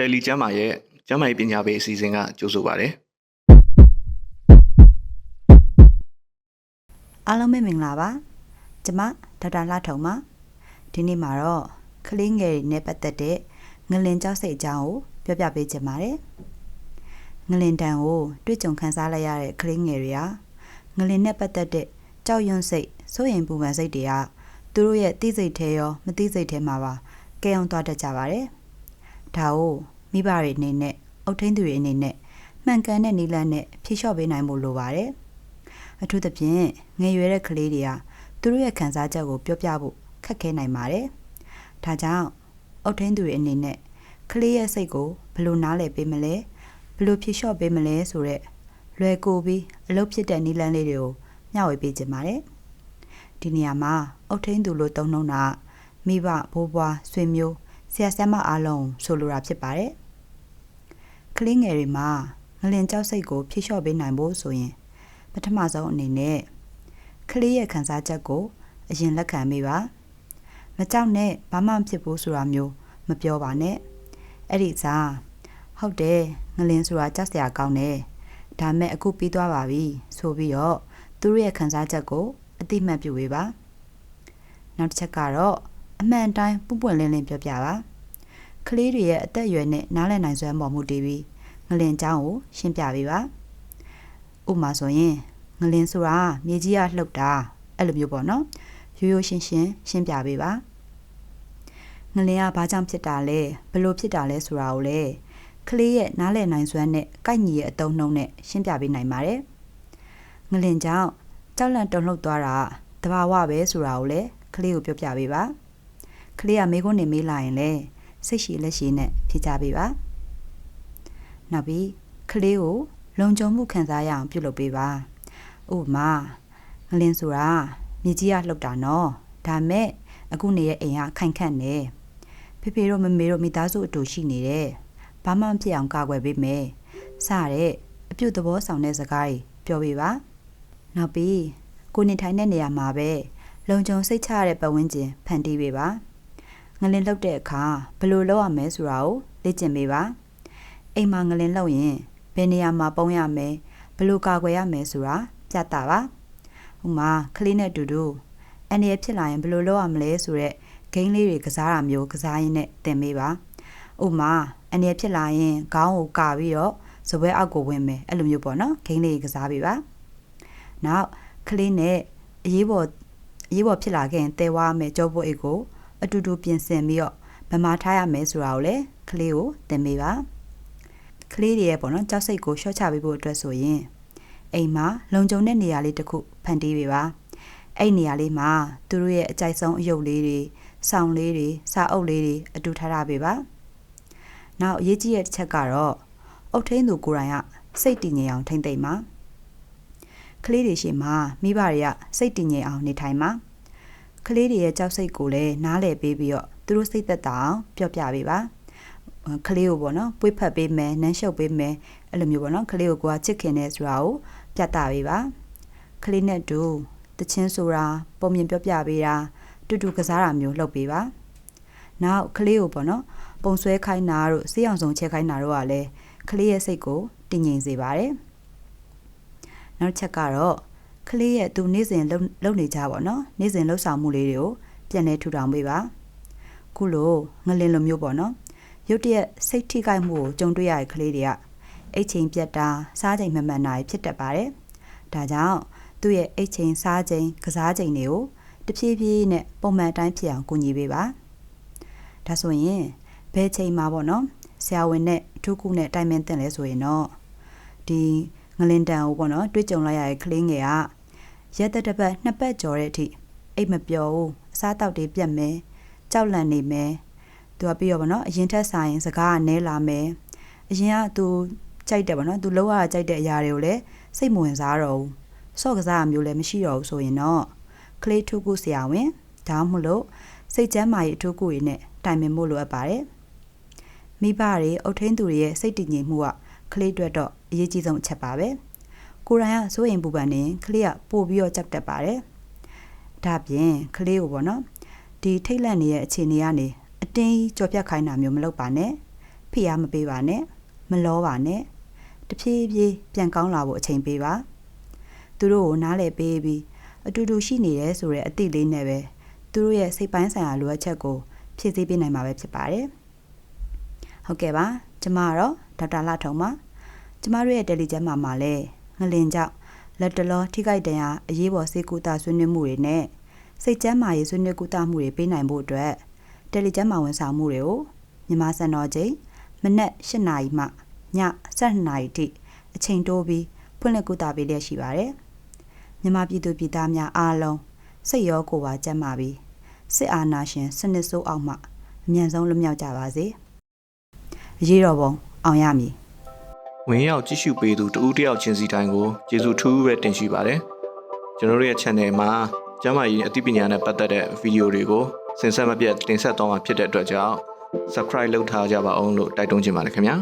တယ်လီကျမ်းမာရဲ့ကျမ်းမာရေးပညာပေးအစီအစဉ်ကကြိုဆိုပါရစေအားလုံးပဲမင်္ဂလာပါကျမဒေါက်တာလှထုံပါဒီနေ့မှာတော့ကလေးငယ်တွေနဲ့ပတ်သက်တဲ့ငလင်ကြောက်စိတ်အကြောင်းကိုပြောပြပေးချင်ပါတယ်ငလင်တန်ကိုတွေ့ကြုံခန်းစားလိုက်ရတဲ့ကလေးငယ်တွေဟာငလင်နဲ့ပတ်သက်တဲ့ကြောက်ရွံ့စိတ်စိုးရိမ်ပူပန်စိတ်တွေကသူတို့ရဲ့သိစိတ်ထဲရောမသိစိတ်ထဲမှာပါကဲအောင်သွားတတ်ကြပါတယ် ဒါကိုမိဘတွေအနေနဲ့အုတ်ထင်းသူတွေအနေနဲ့မှန်ကန်တဲ့နည်းလမ်းနဲ့ဖြေလျှော့ပေးနိုင်ဖို့လိုပါတယ်အထူးသဖြင့်ငယ်ရွယ်တဲ့ကလေးတွေကသူတို့ရဲ့ခံစားချက်ကိုပြောပြဖို့ခက်ခဲနိုင်ပါတယ်။ဒါကြောင့်အုတ်ထင်းသူတွေအနေနဲ့ကလေးရဲ့စိတ်ကိုဘယ်လိုနားလည်ပေးမလဲဘယ်လိုဖြေလျှော့ပေးမလဲဆိုတော့လွယ်ကူပြီးအလုပ်ဖြစ်တဲ့နည်းလမ်းလေးတွေကိုမျှဝေပေးခြင်းပါတယ်။ဒီနေရာမှာအုတ်ထင်းသူလို့သုံးနှုန်းတာမိဘဘိုးဘွားဆွေမျိုး ဆရာဆရာမအားလုံးဆိုလိုတာဖြစ်ပါတယ်။ကလေးငယ်တွေမှာငလင်ကြောက်စိတ်ကိုဖြေလျှော့ပေးနိုင်ဖို့ဆိုရင်ပထမဆုံးအနေနဲ့ကလေးရဲ့ခံစားချက်ကိုအရင်လက်ခံမိပါမကြောက်နဲ့ဘာမှမဖြစ်ဘူးဆိုတာမျိုးမပြောပါနဲ့အဲ့ဒီစားဟုတ်တယ်ငလင်းဆိုတာကြောက်စရာကောင်းတယ်ဒါမဲ့အခုပြီးသွားပါပြီဆိုပြီးတော့သူတို့ရဲ့ခံစားချက်ကိုအတိမတ်ပြုဝေးပါနောက်တစ်ချက်ကတော့ အမှန်တိုင်းပွပွင့်လင်းလင်းပြောပြပါကလေးတွေရဲ့အသက်အရွယ်နဲ့နားလည်နိုင်စွမ်းပေါ်မှုတည်ပြီးငလင်เจ้าကိုရှင်းပြပေးပါ ဥပမာဆိုရင်ငလင်းဆိုတာမြေကြီးကလှုပ်တာအဲ့လိုမျိုးပေါ့နော်ရိုးရိုးရှင်းရှင်းရှင်းပြပေးပါငလင်းကဘာကြောင့်ဖြစ်တာလဲဘယ်လိုဖြစ်တာလဲဆိုတာကိုလေကလေးရဲ့နားလည်နိုင်စွမ်းနဲ့ကိုက်ညီရဲ့အတုံးနှုံနဲ့ရှင်းပြပေးနိုင်ပါတယ်ငလင်းကြောင့်ကြောက်လန့်တုန်လှုပ်သွားတာတဘာဝပဲဆိုတာကိုလေကလေးကိုပြောပြပေးပါ ကလေးကမေးခွန်းနေမေးလာရင်လေစိတ်ရှိလက်ရှိနဲ့ဖြေချပေးပါနောက်ပြီးကလေးကိုလုံခြုံမှုခံစားရအောင်ပြုလုပ်ပေးပါ။ဥပမာငလင်းဆိုတာမြေကြီးကလှုပ်တာနော်။ဒါမဲ့အခုနေရဲ့အိမ်ကခိုင်ခန့်နေ။ဖေဖေတို့မမေတို့မိသားစုအတူရှိနေတယ်။ဘာမှမဖြစ်အောင်ကာကွယ်ပေးမယ်။စတဲ့အပြုတ်သဘောဆောင်တဲ့စကားတွေပြောပေးပါ။နောက်ပြီးကိုနေထိုင်တဲ့နေရာမှာပဲလုံခြုံစိတ်ချရတဲ့ပတ်ဝန်းကျင်ဖန်တီးပေးပါ။ ငလင်းလှုပ်တဲ့အခါဘယ်လိုလုပ်ရမလဲဆိုတာကိုလေ့ကျင့်ပေးပါ။အိမ်မှာငလင်းလှုပ်ရင်ဘယ်နေရာမှာပုံရမယ်ဘယ်လိုကာကွယ်ရမယ်ဆိုတာပြတာပါဥမာကလေးနဲ့တူတူအန်ရဖြစ်လာရင်ဘယ်လိုလုပ်ရမလဲဆိုတော့ဂိမ်းလေးတွေကစားတာမျိုးကစားရင်းနဲ့သင်ပေးပါဥမာအန်ရဖြစ်လာရင်ခေါင်းကိုကာပြီးတော့စပွဲအောက်ကိုဝင်မယ်အဲ့လိုမျိုးပေါ့နော်ဂိမ်းလေးကစားပေးပါနောက်ကလေးနဲ့အရေးပေါ်အရေးပေါ်ဖြစ်လာခဲ့ရင်တဲဝါမယ်ကြောပုတ်အိတ်ကို အတူတူပြင်ဆင်ပြီးတော့မမထားရမယ်ဆိုတာကိုလည်းကလေးကိုသင်ပေးပါကလေးတွေရဲ့ပေါ့နော်ကြောက်စိတ်ကိုရှော့ချပေးဖို့အတွက်ဆိုရင်အိမ်မှာလုံခြုံတဲ့နေရာလေးတစ်ခုဖန်တီးပေးပါအဲ့နေရာလေးမှာသူတို့ရဲ့အကြိုက်ဆုံးအယုတ်လေးတွေစောင်းလေးတွေစာအုပ်လေးတွေအတူထားထားပေးပါနောက်အရေးကြီးတဲ့တစ်ချက်ကတော့အုတ်ထင်းသူကိုယ်တိုင်ကစိတ်တည်ငြိမ်အောင်ထိမ့်သိမ့်ပါကလေးတွေရှိမှမိဘတွေကစိတ်တည်ငြိမ်အောင်နေထိုင်ပါ ကလေးတွေရဲ့ကြောက်စိတ်ကိုလည်းနားလည်ပေးပြီးတော့သူတို့စိတ်သက်သာအောင်ပြောပြပေးပါကလေးကိုပေါ့နော်ပွေးဖက်ပေးမယ်နမ်းရှုပ်ပေးမယ်အဲ့လိုမျိုးပေါ့နော်ကလေးကိုကိုကချစ်ခင်နေဆိုတာကိုပြသပေးပါကလေးနဲ့တူတချင်းဆိုတာပုံမြင်ပြောပြပေးတာတူတူကစားတာမျိုးလုပ်ပေးပါနောက်ကလေးကိုပေါ့နော်ပုံဆွဲခိုင်းတာတို့စေးအောင်စုံချက်ခိုင်းတာတို့ကလည်းကလေးရဲ့စိတ်ကိုတည်ငြိမ်စေပါတယ်နောက်ချက်ကတော့ ကလေးရဲ့သူနေ့စဉ်လုပ်လုပ်နေကြပါတော့နေ့စဉ်လှုပ်ဆောင်မှုလေးတွေကိုပြန်လဲထူထောင်ပေးပါခုလိုငလင်လိုမျိုးပေါ့နော်ရုတ်တရက်စိတ်ထိခိုက်မှုကိုကြုံတွေ့ရတဲ့ကလေးတွေကအိတ်ချိန်ပြတ်တာစားချိန်မမှန်တာဖြစ်တတ်ပါတယ်။ဒါကြောင့်သူ့ရဲ့အိတ်ချိန်စားချိန်ကစားချိန်တွေကိုတဖြည်းဖြည်းနဲ့ပုံမှန်တိုင်းဖြစ်အောင်ကူညီပေးပါ။ဒါဆိုရင်ဘယ်ချိန်မှာပေါ့နော်ဆရာဝန်နဲ့အထူးကုနဲ့တိုင်ပင်တင်လဲဆိုရင်တော့ဒီငလင်တန်ကိုပေါ့နော်တွေ့ကြုံလိုက်ရတဲ့ကလေးငယ်က ရက်သက်တစ်ပတ်နှစ်ပတ်ကျော်တဲ့အထိအိတ်မပျော်ဘူးအစားတောက်တွေပြတ်မယ်ကြောက်လန့်နေမယ်သူကပြီးတော့ဗောနော်အရင်ထက်ဆိုင်စကားကနဲလာမယ်အရင်ကသူကြိုက်တယ်ဗောနော်သူလောက်ရကြိုက်တဲ့အရာတွေကိုလည်းစိတ်မဝင်စားတော့ဘူးဆော့ကစားမျိုးလည်းမရှိတော့ဘူးဆိုရင်တော့ကလေးထုကုဆရာဝန်ဒါမှမဟုတ်စိတ်ကျမ်းမာရေးအထုကုတွေနဲ့တိုင်ပင်ဖို့လိုအပ်ပါတယ်မိဘတွေအုတ်ထင်းသူတွေရဲ့စိတ်တည်ငြိမ်မှုကကလေးအတွက်တော့အရေးကြီးဆုံးအချက်ပါပဲ ကိုယ်တိုင်ကစိုးရင်ပူပန်နေကလေးကပို့ပြီးတော့ကြောက်တတ်ပါတယ်ဒါပြင်ကလေးကိုဗောနော်ဒီထိတ်လန့်နေတဲ့အခြေအနေကနေအတင်းကြီးကြော်ပြတ်ခိုင်းတာမျိုးမလုပ်ပါနဲ့ဖိအားမပေးပါနဲ့မလောပါနဲ့တဖြည်းဖြည်းပြန်ကောင်းလာဖို့အချိန်ပေးပါသူတို့ကိုနားလည်ပေးပြီးအတူတူရှိနေတယ်ဆိုတဲ့အသိလေးနဲ့ပဲသူတို့ရဲ့စိတ်ပိုင်းဆိုင်ရာလိုအပ်ချက်ကိုဖြည့်ဆည်းပေးနိုင်မှာပဲဖြစ်ပါတယ်ဟုတ်ကဲ့ပါကျမကတော့ဒေါက်တာလှထုံပါကျမတို့ရဲ့တယ်လီကျမ်းမှာမှာလဲ ငလင်ကြောင့်လက်တလောထိခိုက်ဒဏ်ရာအရေးပေါ်စေကူတာဆွေးနွေးမှုတွေနဲ့စိတ်ကျန်းမာရေးဆွေးနွေးကူတာမှုတွေပေးနိုင်ဖို့အတွက်တယ်လီကျမ်းမှာဝန်ဆောင်မှုတွေကိုမြန်မာစံတော်ချိန်မနက်၈နာရီမှည7နာရီထိအချိန်တိုးပြီးဖွင့်လှစ်ကူတာပေးလျက်ရှိပါတယ်မြန်မာပြည်သူပြည်သားများအားလုံးစိတ်ရောကိုယ်ပါကျန်းမာပြီးစစ်အာဏာရှင်စနစ်ဆိုးအောက်မှအမြန်ဆုံးလွတ်မြောက်ကြပါစေအရေးတော်ပုံအောင်ရမည် ဝင်ရောက်ကြည့်ရှုပေးသူတဦးတစ်ယောက်ချင်းစီတိုင်းကိုကျေးဇူးထူးပဲတင်ရှိပါတယ်ကျွန်တော်တို့ရဲ့ channel မှာကျမ်းမာရေးအသိပညာနဲ့ပတ်သက်တဲ့ဗီဒီယိုတွေကိုစင်ဆက်မပြတ်တင်ဆက်သွားမှာဖြစ်တဲ့အတွက်ကြောင့် subscribe လုပ်ထားကြပါအောင်လို့တိုက်တွန်းချင်ပါတယ်ခင်ဗျာ